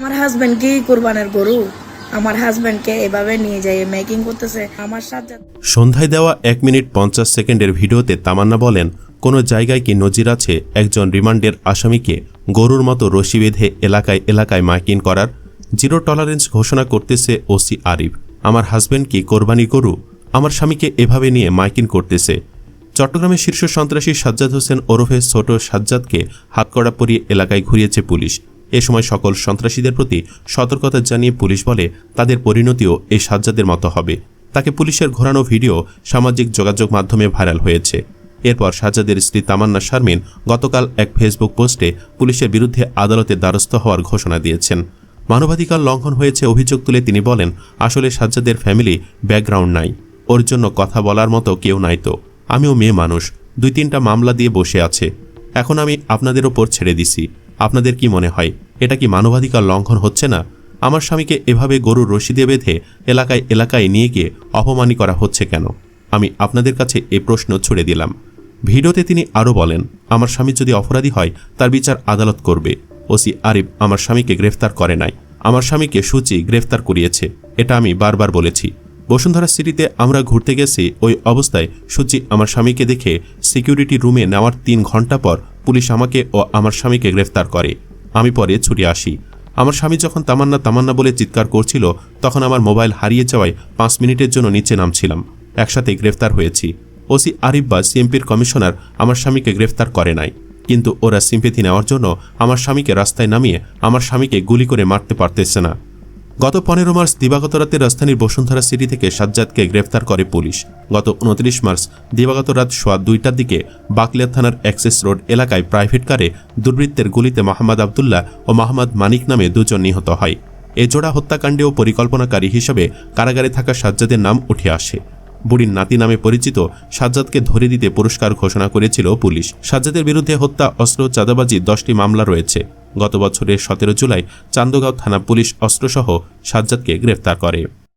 আমার হাজবেন্ড কি কোরবানের গরু? আমার হাজবেন্ডকে এভাবে নিয়ে যাই মেকিং করতেছে। আমার সাথে সন্ধ্যায় দেওয়া এক মিনিট পঞ্চাশ সেকেন্ডের ভিডিওতে তামান্না বলেন, কোনো জায়গায় কি নজির আছে একজন রিমান্ডের আসামিকে গরুর মতো রশি বেঁধে এলাকায় এলাকায় মাইকিন করার? জিরো টলারেন্স ঘোষণা করতেছে ওসি আরিফ। আমার হাজবেন্ড কি কোরবানি গরু? আমার স্বামীকে এভাবে নিয়ে মাইকিন করতেছে। চট্টগ্রামের শীর্ষ সন্ত্রাসী সাজ্জাদ হোসেন ওরফে ছোট সাজ্জাদকে হাতকড়া পরিয়ে এলাকায় ঘুরিয়েছে পুলিশ। এ সময় সকল সন্ত্রাসীদের প্রতি সতর্কতা জানিয়ে পুলিশ বলে তাদের পরিণতিও এই সাজ্জাদের মতো হবে। তাকে পুলিশের ঘোরানো ভিডিও, সামাজিক যোগাযোগ মাধ্যমে ভাইরাল হয়েছে। এরপর সাজ্জাদের স্ত্রী তামান্না শারমিন গতকাল এক ফেসবুক পোস্টে পুলিশের বিরুদ্ধে আদালতে দ্বারস্থ হওয়ার ঘোষণা দিয়েছেন। মানবাধিকার লঙ্ঘন হয়েছে অভিযোগ তুলে তিনি বলেন, আসলে সাজ্জাদের ফ্যামিলি ব্যাকগ্রাউন্ড নাই, ওর জন্য কথা বলার মতো কেউ নাই তো। আমিও মেয়ে মানুষ দুই তিনটা মামলা দিয়ে বসে আছে। এখন আমি আপনাদের ওপর ছেড়ে দিছি। আপনাদের কি মনে হয়? এটা কি মানবাধিকার লঙ্ঘন হচ্ছে না? আমার স্বামীকে এভাবে গরুর রশি দিয়ে বেঁধে এলাকায় এলাকায় নিয়ে গিয়ে অপমানি করা হচ্ছে কেন? আমি আপনাদের কাছে এই প্রশ্ন ছুড়ে দিলাম। ভিডিওতে তিনি আরও বলেন, আমার স্বামী যদি অপরাধী হয়, তার বিচার আদালত করবে। ওসি আরিফ, আমার স্বামীকে গ্রেফতার করে নাই। আমার স্বামীকে সূচি গ্রেফতার করিয়েছে। এটা আমি বারবার বলেছি। বসুন্ধরা সিটিতে আমরা ঘুরতে গেছি, ওই অবস্থায় সূচি আমার স্বামীকে দেখে সিকিউরিটি রুমে নেওয়ার তিন ঘণ্টা পর পুলিশ আমাকে ও আমার স্বামীকে গ্রেফতার করে। আমি পরে ছুটে আসি। আমার স্বামী যখন তামান্না তামান্না বলে চিৎকার করছিল, তখন আমার মোবাইল হারিয়ে যাওয়ায় পাঁচ মিনিটের জন্য নিচে নামছিলাম। একসাথে গ্রেফতার হয়েছি। ওসি আরিফ বা সিএমপির কমিশনার, আমার স্বামীকে গ্রেফতার করে নাই। কিন্তু ওরা সিম্পেথি নেওয়ার জন্য আমার স্বামীকে রাস্তায় নামিয়ে আমার স্বামীকে গুলি করে মারতে পারতেছে না। গত পনেরো মার্চ দিবাগত রাতে রাজধানীর বসুন্ধরা সিটি থেকে সাজ্জাদকে গ্রেফতার করে পুলিশ। গত উনত্রিশ মার্চ দিবাগত রাত সোয়া দুইটার দিকে বাকলিয়া থানার অ্যাক্সেস রোড এলাকায় প্রাইভেট কারে দুর্বৃত্তের গুলিতে মোহাম্মদ আবদুল্লাহ ও মোহাম্মদ মানিক নামে দুজন নিহত হয়। এ জোড়া হত্যাকাণ্ডেও পরিকল্পনাকারী হিসেবে কারাগারে থাকা সাজ্জাদের নাম উঠে আসে। বুড়ির নাতি নামে পরিচিত সাজ্জাদকে ধরে দিতে পুরস্কার ঘোষণা করেছিল পুলিশ। সাজ্জাদের বিরুদ্ধে হত্যা, অস্ত্র, চাঁদাবাজি দশটি মামলা রয়েছে। গত বছরের সতেরো জুলাই চান্দগাঁও থানা পুলিশ অস্ত্রসহ সাজ্জাদকে গ্রেফতার করে।